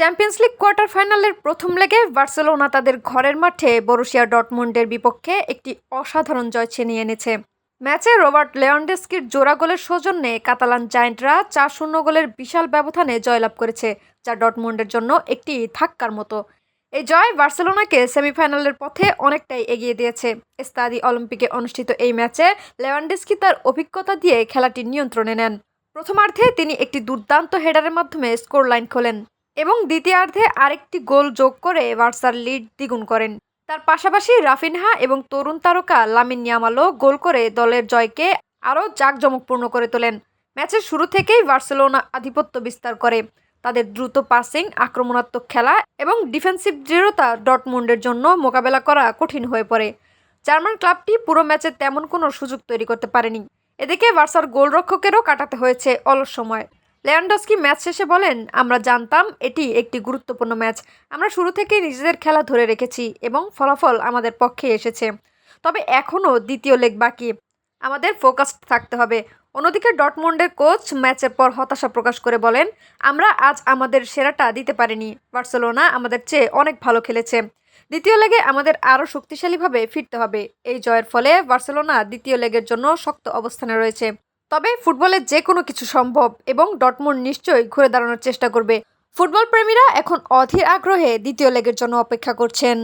Champions league quarter ফাইনালের প্রথম লেগে বার্সেলোনা তাদের ঘরের মাঠে বরুশিয়া ডটমুন্ডের বিপক্ষে একটি অসাধারণ জয় ছিনিয়ে এনেছে। ম্যাচে রবার্ট লেওয়ান্ডেস্কির জোড়া গোলের সৌজন্যে কাতালান জায়েন্টরা চার শূন্য গোলের বিশাল ব্যবধানে জয়লাভ করেছে, যা ডটমুন্ডের জন্য একটি ধাক্কার মতো। এই জয় বার্সেলোনাকে সেমিফাইনালের পথে অনেকটাই এগিয়ে দিয়েছে। স্তাদি অলিম্পিকে অনুষ্ঠিত এই ম্যাচে লেওয়ান্ডেস্কি তার অভিজ্ঞতা দিয়ে খেলাটি নিয়ন্ত্রণে নেন। প্রথমার্ধে তিনি একটি দুর্দান্ত হেডারের মাধ্যমে স্কোর লাইন খোলেন। এবং দ্বিতীয়ার্ধে আরেকটি গোল যোগ করে বার্সার লিড দ্বিগুণ করেন। তার পাশাপাশি রাফিনহা এবং তরুণ তারকা লামিন ইয়ামালও গোল করে দলের জয়কে আরও জাঁকজমকপূর্ণ করে তোলেন। ম্যাচের শুরু থেকেই বার্সেলোনা আধিপত্য বিস্তার করে। তাদের দ্রুত পাসিং, আক্রমণাত্মক খেলা এবং ডিফেন্সিভ দৃঢ়তা ডটমুন্ডের জন্য মোকাবেলা করা কঠিন হয়ে পড়ে। জার্মান ক্লাবটি পুরো ম্যাচে তেমন কোনো সুযোগ তৈরি করতে পারেনি। এদিকে বার্সার গোলরক্ষকেরও কাটাতে হয়েছে অলস সময়। লেয়ান্ডস্কি ম্যাচ শেষে বলেন, আমরা জানতাম এটি একটি গুরুত্বপূর্ণ ম্যাচ। আমরা শুরু থেকেই নিজেদের খেলা ধরে রেখেছি এবং ফলাফল আমাদের পক্ষে এসেছে। তবে এখনও দ্বিতীয় লেগ বাকি। আমাদের ফোকাসড থাকতে হবে। অন্যদিকে ডটমন্ডের কোচ ম্যাচের পর হতাশা প্রকাশ করে বলেন, আমরা আজ আমাদের সেরাটা দিতে পারিনি। বার্সেলোনা আমাদের চেয়ে অনেক ভালো খেলেছে। দ্বিতীয় লেগে আমাদের আরও শক্তিশালীভাবে ফিরতে হবে। এই জয়ের ফলে বার্সেলোনা দ্বিতীয় লেগের জন্য শক্ত অবস্থানে রয়েছে। তবে ফুটবলে যে কোনো কিছু সম্ভব এবং ডটমুন্ড নিশ্চয়ই ঘুরে দাঁড়ানোর চেষ্টা করবে। ফুটবল প্রেমীরা এখন অধীর আগ্রহে দ্বিতীয় লেগের জন্য অপেক্ষা করছেন।